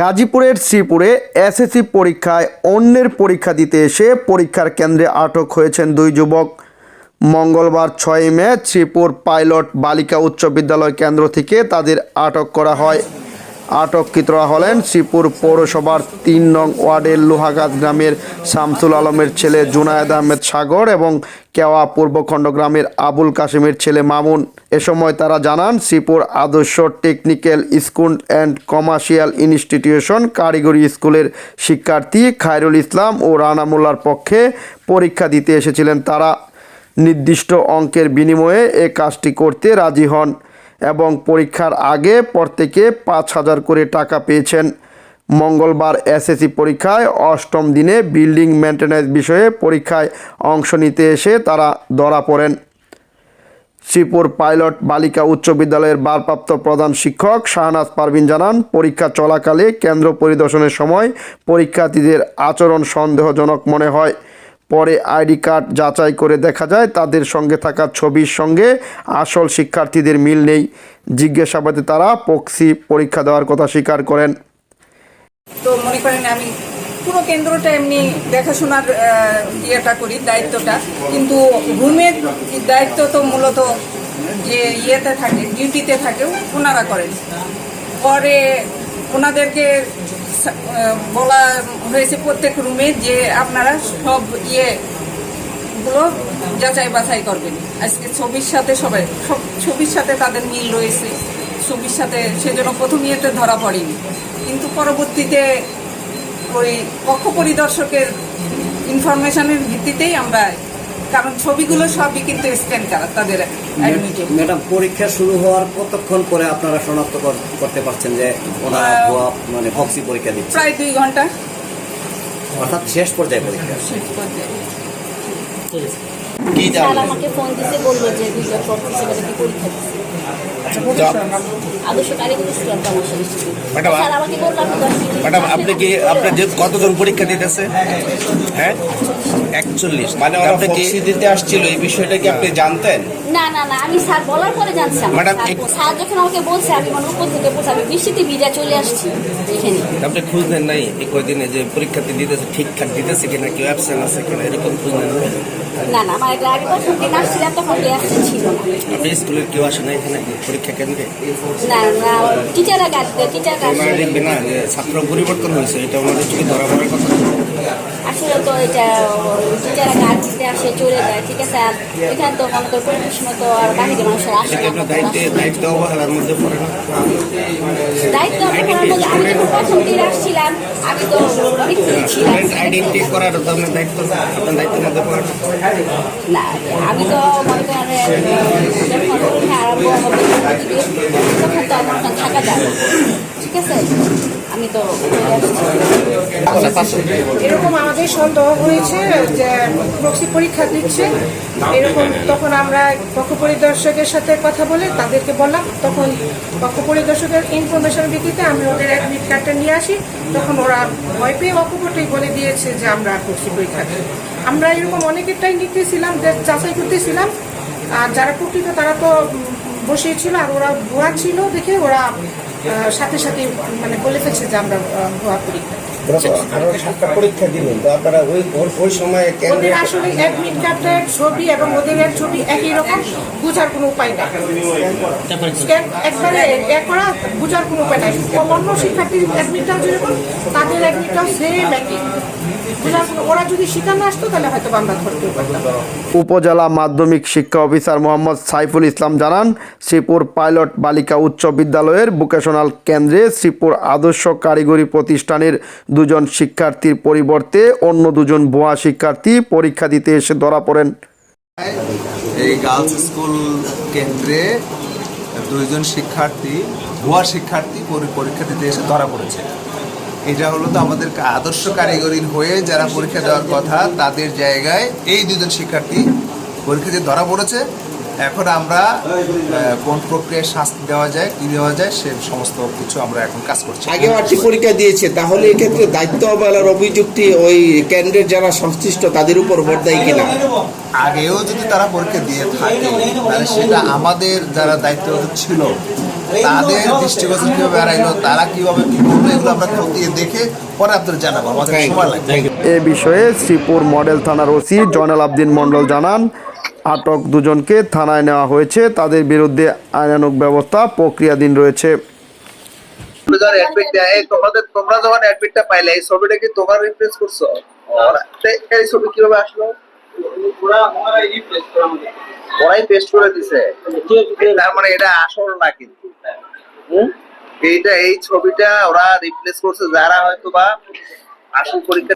গাজীপুরের শ্রীপুরে এসএসসি পরীক্ষায় অন্যের পরীক্ষা দিতে এসে পরীক্ষার কেন্দ্রে আটক হয়েছেন দুই যুবক। মঙ্গলবার ছয় মে শ্রীপুর পাইলট বালিকা উচ্চ বিদ্যালয় কেন্দ্র থেকে তাদের আটক করা হয়। আটককৃতরা হলেন শ্রীপুর পৌরসভার তিন নং ওয়ার্ডের লোহাগাছ গ্রামের শামসুল আলমের ছেলে জুনায়েদ আহমেদ সাগর এবং কেওয়া পূর্বখণ্ড গ্রামের আবুল কাশিমের ছেলে মামুন। এ সময় তারা জানান, Sreepur Adarsha technical school and commercial institution কারিগরি স্কুলের শিক্ষার্থী খায়রুল ইসলাম ও রানা মোল্লার পক্ষে পরীক্ষা দিতে এসেছিলেন। তারা নির্দিষ্ট অঙ্কের বিনিময়ে এ কাজটি করতে রাজি হন। এবং পরীক্ষার আগে প্রত্যেকে পাঁচ হাজার করে টাকা পেয়েছেন। মঙ্গলবার এসএসসি পরীক্ষায় অষ্টম দিনে বিল্ডিং মেনটেন্যান্স বিষয়ে পরীক্ষায় অংশ নিতে এসে তারা ধরা পড়েন। শ্রীপুর পাইলট বালিকা উচ্চ বিদ্যালয়ের ভারপ্রাপ্ত প্রধান শিক্ষক শাহনাজ পারভিন জানান, পরীক্ষা চলাকালে কেন্দ্র পরিদর্শনের সময় পরীক্ষার্থীদের আচরণ সন্দেহজনক মনে হয়। পরে আইডি কার্ড যাচাই করে দেখা যায় তাদের সঙ্গে থাকা ছবির সঙ্গে আসল শিক্ষার্থীদের মিল নেই। জিজ্ঞাসাবাদে তারা পক্সি পরীক্ষা দেওয়ার কথা স্বীকার করেন। তো মনে করেন আমি পুরো কেন্দ্রটা এমনি দেখাশোনার ইয়েটা করি, দায়িত্বটা। কিন্তু রুমের দায়িত্ব তো মূলত যে ইয়েতে থাকে, ডিউটিতে থাকে, ওনারা করেন। পরে ওনাদেরকে বলা হয়েছে প্রত্যেক রুমে যে আপনারা সব ইয়ে গুলো যাচাই বাছাই করবেন। আজকে ছবির সাথে সবাই, সব ছবির সাথে তাদের মিল রয়েছে। ছবির সাথে সেজন্য প্রথম ইয়েতে ধরা পড়েনি। কিন্তু পরবর্তীতে ওই কক্ষ পরিদর্শকের ইনফরমেশনের ভিত্তিতেই আমরা কারণ ছবিগুলো সবই কিন্তু স্ক্যান করা তাদের ম্যাডাম পরীক্ষা শুরু হওয়ার কতক্ষণ পরে আপনারা শনাক্ত কর- করতে পারছেন যে ওনারা ভুয়া মানে ভক্সি পরীক্ষা দিচ্ছে? প্রায় দুই ঘণ্টা। অর্থাৎ শেষ পর্যায়ে পরীক্ষা। শেষ পর্যায়ে। কি আমাকে ফোন বলল যে পরীক্ষা দিচ্ছে। ম্যাডাম, বলল আপনি কি আপনার কতজন পরীক্ষা দিতেছে? হ্যাঁ? একচল্লিশ। মানে আপনি কি দিতে আসছিল এই বিষয়টা কি আপনি জানতেন? না না না আমি স্যার বলার পরে জানছি ম্যাডাম, স্যার- যখন আমাকে বলছে আমি মনে উপর থেকে বলছি আমি বৃষ্টিতে ভিজা চলে আসছি এখানে। আপনি খুঁজ নেন নাই এই কয়দিনে যে পরীক্ষাতে দিতেছে ঠিকঠাক দিতেছে কিনা কেউ অ্যাবসেন্ট আছে কিনা এরকম খুঁজ নেন নাই? না না আমার আগে প্রথম দিন আসছিলাম তখন ক্লাস ছিল আপনি স্কুলের কেউ আসে না এখানে পরীক্ষা কেন্দ্রে? না না টিচাররা গাড়িতে টিচাররা ওনারা দেখবে না ছাত্র পরিবর্তন হয়েছে এটা ওনাদের চোখে ধরা পড়ার কথা আসলে তো এটা টিচাররা গাড়ি দিতে আসে চলে যায় ঠিক আছে? আর এখানে তো মনে করো পরিবেশন তো আর বাহিরে মানুষের আসে দায়িত্বে না দায়িত্ব অবহেলার মধ্যে পড়ে না? দায়িত্ব আমার মধ্যে আমি যখন প্রথম দিন আসছিলাম আমি তো ভিতরে ছিলাম। আইডেন্টি করার আপনার দায়িত্ব না? আপনার দায়িত্বের মধ্যে পড়ে না? না আমি তো মনে করেন যখন আরম্ভ হবে তখন তো আমার থাকা যাবে ঠিক আছে? তো এরকম আমাদের সন্দেহ হয়েছে যে প্রক্সি পরীক্ষা দিচ্ছে। এরকম তখন আমরা পক্ষ পরিদর্শকের সাথে কথা বলে তাদেরকে বললাম, তখন পক্ষ পরিদর্শকের ইনফরমেশন ভিত্তিতে আমি ওদের অ্যাডমিট কার্ডটা নিয়ে আসি। তখন ওরা ভয় পেয়ে অকপটেই বলে দিয়েছে যে আমরা প্রক্সি পরীক্ষা দিই। আমরা এরকম অনেকেরটাই নিতেছিলাম যাচাই করতেছিলাম। আর যারা প্রকৃত তারা তো উম, বসেই ছিল আর ওরা ভুয়া ছিল দেখে ওরা সাথে সাথে মানে বলে ফেলছে যে আমরা ভুয়া সাতটা পরীক্ষা দিলেন তো আপনারা ওই ওই- ওই ওদের আসলে অ্যাডমিট কার্ডের ছবি এবং ওদের ছবি একই রকম বোঝার কোনো উপায় নাই। স্ক্যান একবারে এক করা বোঝার কোনো উপায় নাই। অন্য শিক্ষার্থীর অ্যাডমিটটাও যেরকম তাদের অ্যাডমিটটাও সেম একই। ওরা যদি স্বীকার না আসতো তাহলে হয়তো আমরা ধরতেও পারতাম। উপজেলা মাধ্যমিক শিক্ষা অফিসার মোহাম্মদ সাইফুল ইসলাম জানান শ্রীপুর পাইলট বালিকা উচ্চ বিদ্যালয়ের ভোকেশনাল কেন্দ্রে শ্রীপুর আদর্শ কারিগরি প্রতিষ্ঠানের দুজন শিক্ষার্থীর পরিবর্তে অন্য দুজন ভুয়া শিক্ষার্থী পরীক্ষা দিতে এসে ধরা পড়েন। এই গার্লস স্কুল কেন্দ্রে দুইজন শিক্ষার্থী, ভুয়া শিক্ষার্থী পরি- পরীক্ষা দিতে এসে ধরা পড়েছে। এটা হলো তো আমাদের আদর্শ কারিগরির হয়ে যারা পরীক্ষা দেওয়ার কথা, তাদের জায়গায় এই দুজন শিক্ষার্থী পরীক্ষা দিয়ে ধরা পড়েছে। এখন আমরা আহ, কোন প্রক্রিয়ায় শাস্তি দেওয়া যায় কি দেওয়া যায় সে সমস্ত কিছু আমরা এখন কাজ করছি। আগে আটটি পরীক্ষা দিয়েছে তাহলে এক্ষেত্রে দায়িত্ব অবহেলার অভিযুক্তি ওই কেন্দ্রের যারা সংশ্লিষ্ট তাদের উপর বর্দায় কিনা? আগেও যদি তারা পরীক্ষা দিয়ে থাকে তাহলে সেটা আমাদের যারা দায়িত্ব ছিল তাদের দৃষ্টিগোচর কীভাবে হারাইলো তারা কীভাবে কি করল এগুলো আমরা খতিয়ে দেখে পরে আপনাদের জানাব। আমাদের সময় লাগবে। এ বিষয়ে শ্রীপুর মডেল থানার ওসি জয়নাল আবদিন মন্ডল জানান আটক দুজনকে থানায় নেওয়া হয়েছে। তাদের বিরুদ্ধে আইনানুগ ব্যবস্থা প্রক্রিয়াধীন রয়েছে। তোমরা পাইলে কীভাবে আসলো? ওরাই দিছে। মানে এটা আসল না কিন্তু? এইটা এই ছবিটা ওরা রিপ্লেস করছে, যারা হয়তো বা আসল পরীক্ষা